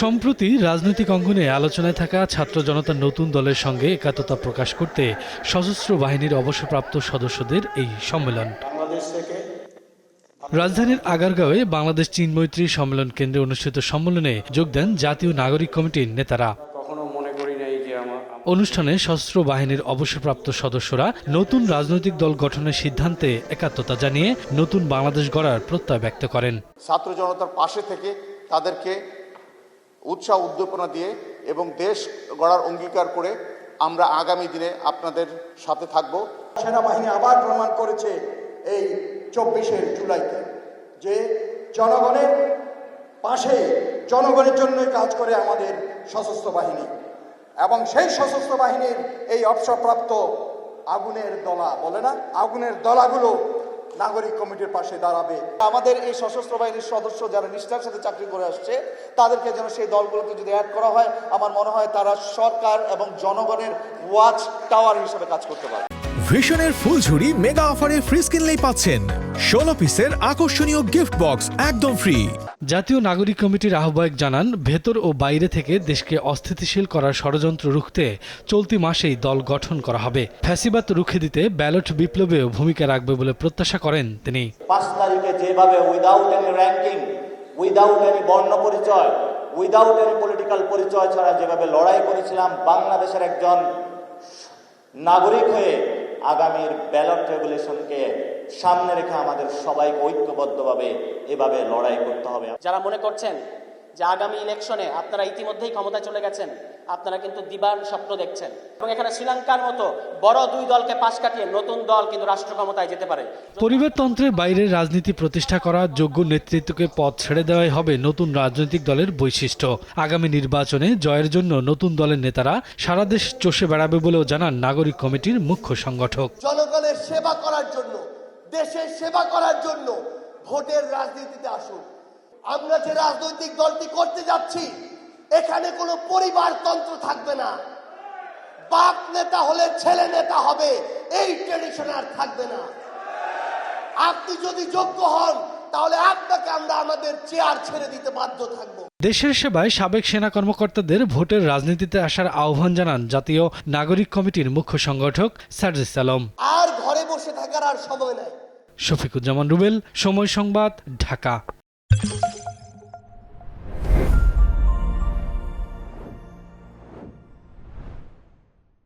সম্প্রতি রাজনৈতিক অঙ্গনে আলোচনায় থাকা ছাত্র জনতার নতুন দলের সঙ্গে একাত্মতা প্রকাশ করতে সশস্ত্র বাহিনীর অবসরপ্রাপ্ত সদস্যদের এই সম্মেলন। রাজধানীর আগারগাঁওয়ে বাংলাদেশ চীন মৈত্রী সম্মেলন কেন্দ্রে অনুষ্ঠিত সম্মেলনে যোগ দেন জাতীয় নাগরিক কমিটির নেতারা কখনো মনে করি নাই যে আমার অনুষ্ঠানে সশস্ত্র বাহিনীর অবসরপ্রাপ্ত সদস্যরা নতুন রাজনৈতিক দল গঠনের সিদ্ধান্তে একাত্মতা জানিয়ে নতুন বাংলাদেশ গড়ার প্রত্যয় ব্যক্ত করেন। ছাত্র জনতার পাশে থেকে তাদেরকে উৎসাহ উদ্দীপনা দিয়ে এবং দেশ গড়ার অঙ্গীকার করে আমরা আগামী দিনে আপনাদের সাথে থাকব। সেনাবাহিনী আবার প্রমাণ করেছে এই চব্বিশের জুলাইতে যে জনগণের পাশে জনগণের জন্যই কাজ করে আমাদের সশস্ত্র বাহিনী। এবং সেই সশস্ত্র বাহিনীর এই অবসরপ্রাপ্ত আগুনের দলা, বলে না? আগুনের দলাগুলো নাগরিক কমিটির পাশে দাঁড়াবে। আমাদের এই সশস্ত্র বাহিনীর সদস্য যারা নিষ্ঠার সাথে চাকরি করে আসছে, তাদেরকে যেন সেই দলগুলোকে যদি অ্যাড করা হয়, আমার মনে হয় তারা সরকার এবং জনগণের ওয়াচ টাওয়ার হিসেবে কাজ করতে পারে ভিশনের ফুলঝুরি মেগা অফারে ফ্রিজ কিনলেই পাচ্ছেন। ষোলো পিসের আকর্ষণীয় গিফট বক্স একদম ফ্রি জাতীয় নাগরিক কমিটির আহ্বায়ক জানান ভেতর ও বাইরে থেকে দেশকে অস্থিতিশীল করার ষড়যন্ত্র রুখতে চলতি মাসেই দল গঠন করা হবে। ফ্যাসিবাদ রুখে দিতে ব্যালট বিপ্লবেও ভূমিকা রাখবে বলে প্রত্যাশা করেন তিনি। পাঁচ তারিখে যেভাবে without any ranking without any বর্ণ পরিচয় উইদাউট এনি পলিটিক্যাল পরিচয় ছাড়া যেভাবে লড়াই করেছিলাম বাংলাদেশের একজন নাগরিক হয়ে আগামীর ব্যালট রেগুলেশনকে সামনে রেখে আমাদের সবাইকে ঐক্যবদ্ধভাবে এভাবে লড়াই করতে হবে। যারা মনে করছেন যে আগামী ইলেকশনে আপনারা ইতিমধ্যেই ক্ষমতায় চলে গেছেন আপনারা কিন্তু দিবার স্বপ্ন দেখছেন। এবং এখানে শ্রীলঙ্কার মতো বড় দুই দলকে পাশ কাটিয়ে নতুন দল কিন্তু রাষ্ট্র ক্ষমতায় যেতে পারে। পরিবারতন্ত্রের বাইরে রাজনীতি প্রতিষ্ঠা করা যোগ্য নেতৃত্বকে পথ ছেড়ে দেওয়াই হবে নতুন রাজনৈতিক দলের বৈশিষ্ট্য। আগামী নির্বাচনে জয়ের জন্য নতুন দলের নেতারা সারা দেশ চষে বেড়াবে বলেও জানান নাগরিক কমিটির মুখ্য সংগঠক। জনগণের সেবা করার জন্য দেশের সেবা করার জন্য ভোটের রাজনীতিতে আসুন। আমরা যে রাজনৈতিক দলটি করতে যাচ্ছি এখানে কোনো পরিবারতন্ত্র থাকবে না। বাপ নেতা হলে ছেলে নেতা হবে এই ট্রেডিশন আর থাকবে না। আপনি যদি যোগ্য হন তাহলে আপনাকে আমরা আমাদের চেয়ার ছেড়ে দিতে বাধ্য থাকব। দেশের সেবায় সাবেক সেনা কর্মকর্তাদের ভোটের রাজনীতিতে আসার আহ্বান জানান জাতীয় নাগরিক কমিটির মুখ্য সংগঠক সার্জিস আলম আর ঘরে বসে থাকার আর সময় নাই। শফিকুজ্জামান রুবেল সময় সংবাদ ঢাকা।